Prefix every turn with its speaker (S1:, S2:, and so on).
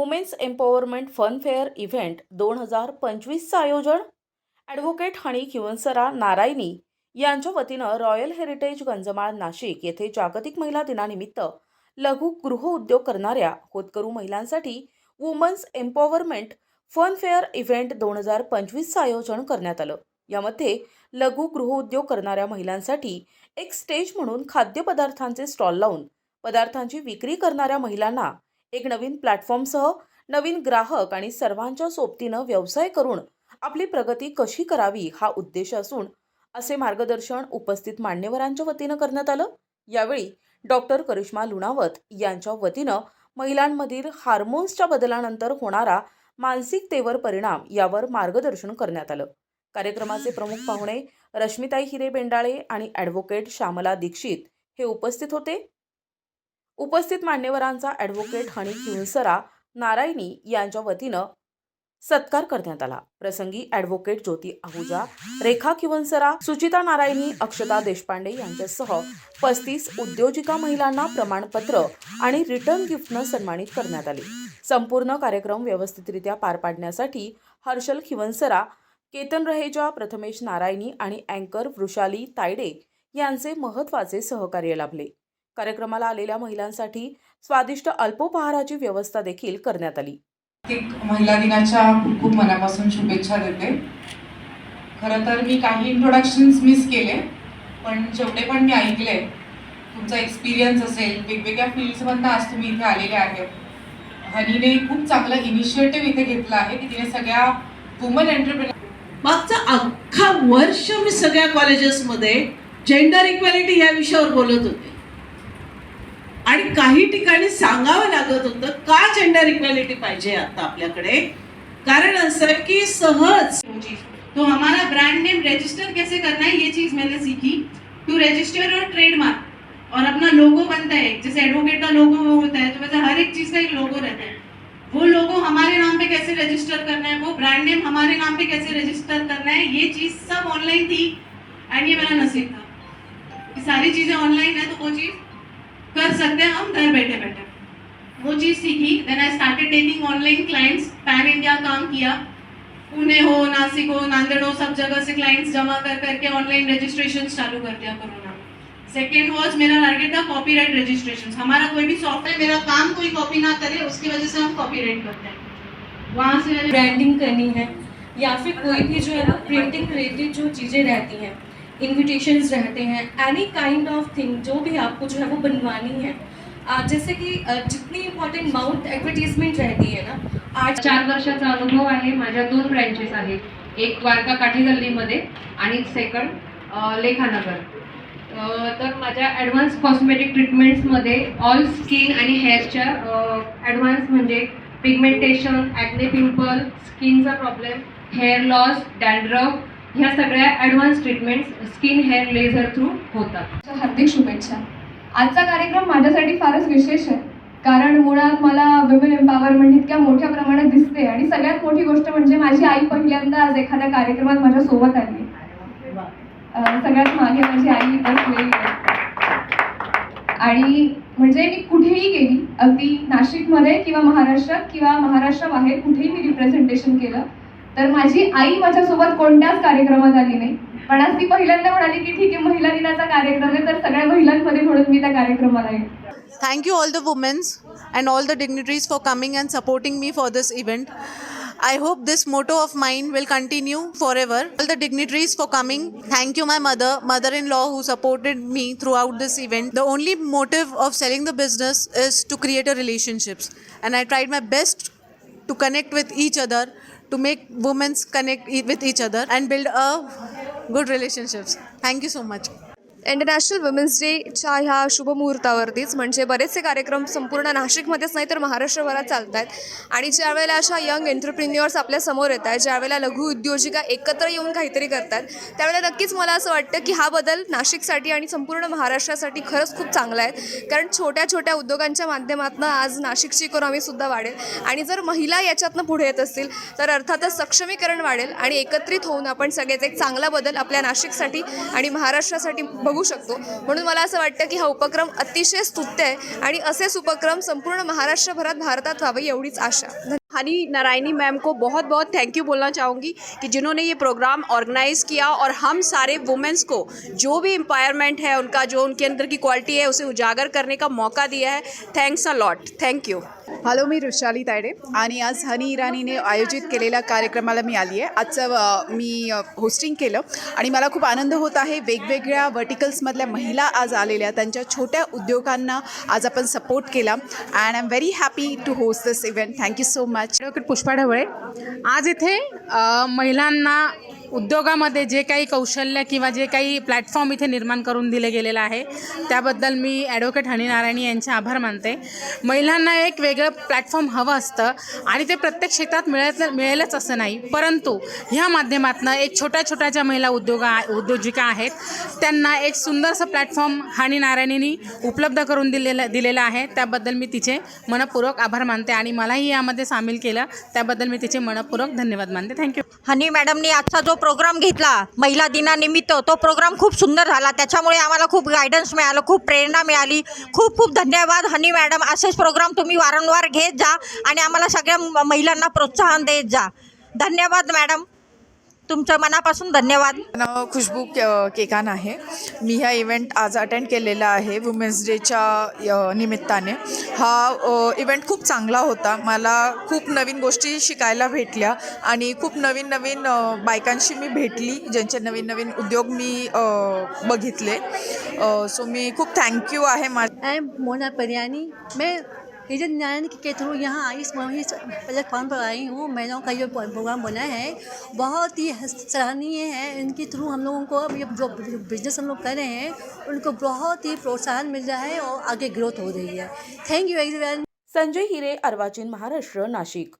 S1: Women's empowerment funfair event दोन हजार पंचवीसचं आयोजन? ॲडव्होकेट हणी किवनसरा नारायणी यांच्या वतीनं रॉयल हेरिटेज गंजमाळ नाशिक येथे जागतिक महिला दिनानिमित्त लघु गृहउद्योग करणाऱ्या होतकरू महिलांसाठी वुमन्स एम्पॉवरमेंट फनफेअर इव्हेंट दोन हजार पंचवीसचं आयोजन करण्यात आलं. यामध्ये लघु गृहउद्योग करणाऱ्या महिलांसाठी एक स्टेज म्हणून खाद्यपदार्थांचे स्टॉल लावून पदार्थांची विक्री करणाऱ्या महिलांना एक नवीन प्लॅटफॉर्मसह नवीन ग्राहक आणि सर्वांच्या सोबतीनं व्यवसाय करून आपली प्रगती कशी करावी हा उद्देश असून असे मार्गदर्शन उपस्थित मान्यवरांच्या वतीनं करण्यात आलं. यावेळी डॉक्टर करिश्मा लुणावत यांच्या वतीनं महिलांमधील हार्मोन्सच्या बदलानंतर होणारा मानसिकतेवर परिणाम यावर मार्गदर्शन करण्यात आलं. कार्यक्रमाचे प्रमुख पाहुणे रश्मिताई हिरे बेंडाळे आणि ॲडव्होकेट श्यामला दीक्षित हे उपस्थित होते. उपस्थित मान्यवरांचा ॲडव्होकेट हनी किंसरा नारायणी यांच्या वतीनं सत्कार करण्यात आला. प्रसंगी ॲडव्होकेट ज्योती आहुजा रेखा किवनसरा सुचिता नारायणी अक्षता देशपांडे यांच्यासह पस्तीस उद्योजिका महिलांना प्रमाणपत्र आणि रिटर्न गिफ्टनं सन्मानित करण्यात आले. संपूर्ण कार्यक्रम व्यवस्थितरित्या पार पाडण्यासाठी हर्षल खिवनसरा केतन रहेजा प्रथमेश नारायणी आणि अँकर वृषाली तायडे यांचे महत्त्वाचे सहकार्य लाभले. कार्यक्रमाला आलेल्या महिलांसाठी स्वादिष्ट अल्पोपहाराची व्यवस्था देखील करण्यात आली.
S2: महिला दिनाच्या खूप खूप मनापासून शुभेच्छा देते. खरं तर मी काही इंट्रोडक्शन्स मिस केले पण जेवढे पण मी ऐकले तुमचा एक्सपिरियन्स असेल वेगवेगळ्या फील्ड्समधनं आज तुम्ही इथे आलेले आहेत. हनीने खूप चांगलं इनिशिएटिव्ह इथे घेतलं आहे की तिने सगळ्या वुमन एंटरप्रिनर
S3: मागचा अख्खा वर्ष मी सगळ्या कॉलेजेसमध्ये जेंडर इक्वॅलिटी या विषयावर बोलत होते. आणि काही ठिकाणी सांगावं लागत होतं का जेंडर इक्वॅलिटी पाहिजे आता आपल्याकडे? कारण असं की सहज.
S4: तो हमारा ब्रांड नेम रजिस्टर कैसे करना है ये चीज मैंने सीखी. टू रजिस्टर और ट्रेडमार्क और अपना लोगो बनता है जैसे एडवोकेट का लोगो होता है तो वैसे हर एक चीज का एक लोगो रहता है. वो लोगो हमारे नाम पे कैसे रजिस्टर करना है वो ब्रांड नेम हमारे नाम पे कैसे रजिस्टर करना है ये चीज सब ऑनलाइन थी. एंड ये मेरा नसीब था ये सारी चीजें ऑनलाइन है तो वो चीज कर सकते हैं, हम घर बैठे बैठे। वो चीज़ सीखी। Then I started taking online clients pan India काम किया। पुणे हो, नासिक हो, नांदेड़ हो, सब जगह से क्लाइंट्स जमा कर करके ऑनलाइन रजिस्ट्रेशन चालू कर दिया कोरोना। सेकेंड वॉज़ मेरा टारगेट था कॉपीराइट रजिस्ट्रेशन हमारा कोई भी सॉफ्टवेयर मेरा काम कोई कॉपी ना करे, उसकी वजह से हम कॉपीराइट करते हैं। वहाँ से
S5: ब्रांडिंग करनी है, या फिर कोई भी जो है ना प्रिंटिंग रिलेटेड जो चीज़ें रहती हैं। इनविटेशंस रहते हैं एनी काइंड ऑफ थिंग जो भी आपको जो है वो बनवानी है। आ, जैसे कि जितनी इम्पॉर्टेंट माउंट एडवर्टीजमेंट रहती है ना आज
S6: चार वर्षाचा अनुभव आहे माझ्या दोन ब्रँचेस आहेत. एक द्वारका काठी गल्लीमध्ये आणि सेकंड लेखानगर. तर माझ्या ॲडव्हान्स कॉस्मेटिक ट्रीटमेंट्समध्ये ऑल स्किन आणि हेअरच्या ॲडव्हान्स म्हणजे पिगमेंटेशन ॲक्ने पिंपल स्किनचा प्रॉब्लेम हेअर लॉस डॅन्ड्रफ ह्या सगळ्या advance treatments skin hair laser through होतात.
S7: हार्दिक शुभेच्छा. आजचा कार्यक्रम माझ्यासाठी फारच विशेष आहे. कारण मुळात मला वुमेन एम्पॉवरमेंट इतक्या मोठ्या प्रमाणात दिसते आणि सगळ्यात मोठी गोष्ट म्हणजे माझी आई पहिल्यांदा आज एखाद्या कार्यक्रमात माझ्या सोबत आली. सगळ्यात मागे माझी आई बसलेली आहे. आणि म्हणजे मी कुठेही गेली अगदी नाशिकमध्ये किंवा महाराष्ट्रात किंवा महाराष्ट्राबाहेर कुठेही मी रिप्रेझेंटेशन केलं तर माझी आई माझ्यासोबत कोणत्याच कार्यक्रमात आली नाही पण आज ती पहिल्यांदा म्हणाली की ठीक आहे महिला दिनाचा कार्यक्रम आहे तर सगळ्या महिलांमध्ये म्हणून मी त्या कार्यक्रमाला येईल
S8: Thank you, all the women and all the dignitaries, for coming and supporting me for this event. I hope this motto of mine will continue forever. All the dignitaries for coming. Thank you, my mother, mother in law, who supported me throughout this event. The only motive of selling the business is to create a relationships. And I tried my best to connect with each other, to make women connect with each other and build a good relationships. Thank you so much.
S7: International womens डेच्या ह्या शुभमुहूर्तावरतीच म्हणजे बरेचसे कार्यक्रम संपूर्ण नाशिकमध्येच नाही तर महाराष्ट्रभरात चालत आहेत आणि ज्या वेळेला अशा यंग एंटरप्रिन्युअर्स आपल्यासमोर येत आहेत ज्यावेळेला लघु उद्योजिका एकत्र येऊन काहीतरी करतात त्यावेळेला नक्कीच मला असं वाटतं की हा बदल नाशिकसाठी आणि संपूर्ण महाराष्ट्रासाठी खरंच खूप चांगला आहे. कारण छोट्या छोट्या उद्योगांच्या माध्यमातून आज नाशिकची इकॉनॉमीसुद्धा वाढेल. आणि जर महिला याच्यातनं पुढे येत असतील तर अर्थातच सक्षमीकरण वाढेल आणि एकत्रित होऊन आपण सगळेच एक चांगला बदल आपल्या नाशिकसाठी आणि महाराष्ट्रासाठी
S9: बघू शकतो. म्हणून मला असं वाटतं की हा उपक्रम अतिशय स्तुत्य आहे आणि असेच उपक्रम संपूर्ण महाराष्ट्रभरात भारतात व्हावे एवढीच आशा.
S10: हनी नारायणी मैम को बहुत बहुत थैंक यू बोलना चाहूँगी कि जिन्होंने ये प्रोग्राम ऑर्गेनाइज़ किया और हम सारे वुमेंस को जो भी एम्पावरमेंट है, उनका जो उनके अंदर की क्वालिटी है, उसे उजागर करने का मौका दिया है. Thanks a lot thank you
S11: hello मी ऋषाली तायडे आणि आज हनी इराणीने आयोजित केलेल्या कार्यक्रमाला मी आली आहे. आजचं मी होस्टिंग केलं आणि मला खूप आनंद होत आहे. वेगवेगळ्या वर्टिकल्समधल्या महिला आज आलेल्या त्यांच्या छोट्या उद्योगांना आज आपण सपोर्ट केला and I am very happy to host this event thank you so
S12: much advocate Pushpa Dhawale आज इथे महिलांना उद्योगामध्ये जे काही कौशल्य किंवा जे काही प्लॅटफॉर्म इथे निर्माण करून दिले गेलेलं आहे त्याबद्दल मी ॲडव्होकेट हनी नारायणी यांचे आभार मानते. महिलांना एक वेगळं प्लॅटफॉर्म हवं असतं आणि ते प्रत्येक क्षेत्रात मिळत मिळेलच असं नाही. परंतु ह्या माध्यमातून एक छोट्या छोट्या ज्या महिला उद्योगा उद्योजिका आहेत त्यांना एक सुंदरसं प्लॅटफॉर्म हानी नारायणींनी उपलब्ध करून दिलेलं दिलेलं आहे. त्याबद्दल मी तिचे मनपूर्वक आभार मानते आणि मलाही यामध्ये सामील केलं. त्याबद्दल मी तिचे मनपूर्वक धन्यवाद मानते. थँक्यू
S13: हनी मॅडमनी आजचा जो प्रोग्राम घेतला महिला दिनानिमित्त. तो प्रोग्राम खूप सुंदर झाला. त्याच्यामुळे आम्हाला खूप गायडन्स मिळालं खूप प्रेरणा मिळाली. खूप खूप धन्यवाद हनी मॅडम. असेच प्रोग्राम तुम्ही वारंवार घेत जा आणि आम्हाला सगळ्या म- महिलांना प्रोत्साहन देत जा. धन्यवाद मॅडम. तुमचं मनापासून धन्यवाद.
S11: नाव खुशबू के- केकान आहे. मी हा इव्हेंट आज अटेंड केलेला आहे वुमेन्स डेच्या निमित्ताने. हा इव्हेंट खूप चांगला होता. मला खूप नवीन गोष्टी शिकायला भेटल्या आणि खूप नवीन नवीन बायकांशी मी भेटली ज्यांचे नवीन नवीन उद्योग मी अ, बघितले. सो मी खूप थँक्यू आहे मा
S13: आई एम मोना परियानी मैं हिजन नारायण के थ्रू यहाँ आई, इस इस प्लेटफॉर्म पर आई हूँ, महिलाओं का जो प्रोग्राम बना है। बहुत ही सराहनीय है। इनके थ्रू हम लोगों को अब ये जो बिज़नेस हम लोग कर रहे हैं, उनको बहुत ही प्रोत्साहन मिल रहा है और आगे ग्रोथ हो रही है। Thank you everyone
S1: Sanjay Hire, Arvachin Maharashtra, Nashik.